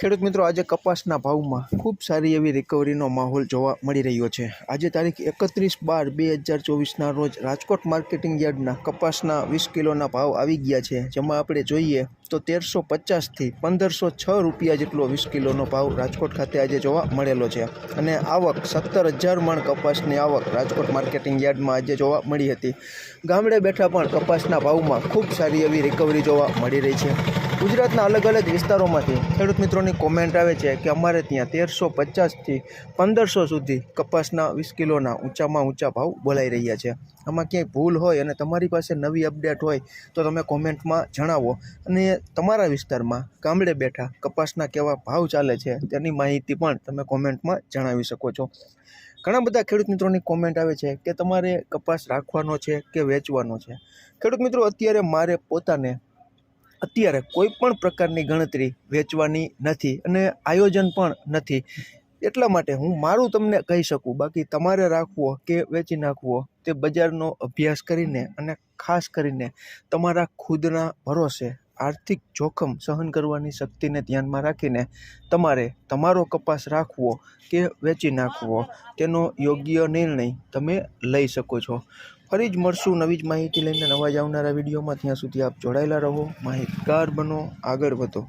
ખેડૂત મિત્રો, આજે કપાસના ભાવમાં ખૂબ સારી એવી રિકવરીનો માહોલ જોવા મળી રહ્યો છે. આજે તારીખ એકત્રીસ બાર બે હજાર ચોવીસના રોજ રાજકોટ માર્કેટિંગ યાર્ડના કપાસના વીસ કિલોના ભાવ આવી ગયા છે. જેમાં આપણે જોઈએ તો તેરસો પચાસથી પંદરસો છ રૂપિયા જેટલો વીસ કિલોનો ભાવ રાજકોટ ખાતે આજે જોવા મળેલો છે. અને આવક સત્તર હજાર મણ કપાસની આવક રાજકોટ માર્કેટિંગ યાર્ડમાં આજે જોવા મળી હતી. ગામડે બેઠા પણ કપાસના ભાવમાં ખૂબ સારી એવી રિકવરી જોવા મળી રહી છે. ગુજરાતના અલગ અલગ વિસ્તારોમાંથી ખેડૂત મિત્રોની કોમેન્ટ આવે છે કે અમારે ત્યાં તેરસો પચાસથી પંદરસો સુધી કપાસના વીસ કિલોના ઊંચામાં ઊંચા ભાવ બોલાઈ રહ્યા છે. આમાં ક્યાંય ભૂલ હોય અને તમારી પાસે નવી અપડેટ હોય તો તમે કોમેન્ટમાં જણાવો. અને તમારા વિસ્તારમાં ગામડે બેઠા કપાસના કેવા ભાવ ચાલે છે તેની માહિતી પણ તમે કોમેન્ટમાં જણાવી શકો છો. ઘણા બધા ખેડૂત મિત્રોની કોમેન્ટ આવે છે કે તમારે કપાસ રાખવાનો છે કે વેચવાનો છે? ખેડૂત મિત્રો, અત્યારે મારે પોતાને અત્યારે કોઈ પણ પ્રકારની ગણતરી વેચવાની નથી અને આયોજન પણ નથી. એટલા માટે હું મારું તમને કહી શકું, બાકી તમારે રાખવો કે વેચી નાખવો તે બજારનો અભ્યાસ કરીને અને ખાસ કરીને તમારા ખુદના ભરોસે આર્થિક જોખમ સહન કરવાની શક્તિને ધ્યાનમાં રાખીને તમારે તમારો કપાસ રાખવો કે વેચી નાખવો, તેનો યોગ્ય નિર્ણય તમે લઈ શકો છો. ફરી જ મળશું નવી જ માહિતી લઈને નવા જ આવનારા વિડીયોમાં. ત્યાં સુધી આપ જોડાયેલા રહો, માહિતગાર બનો, આગળ વધો.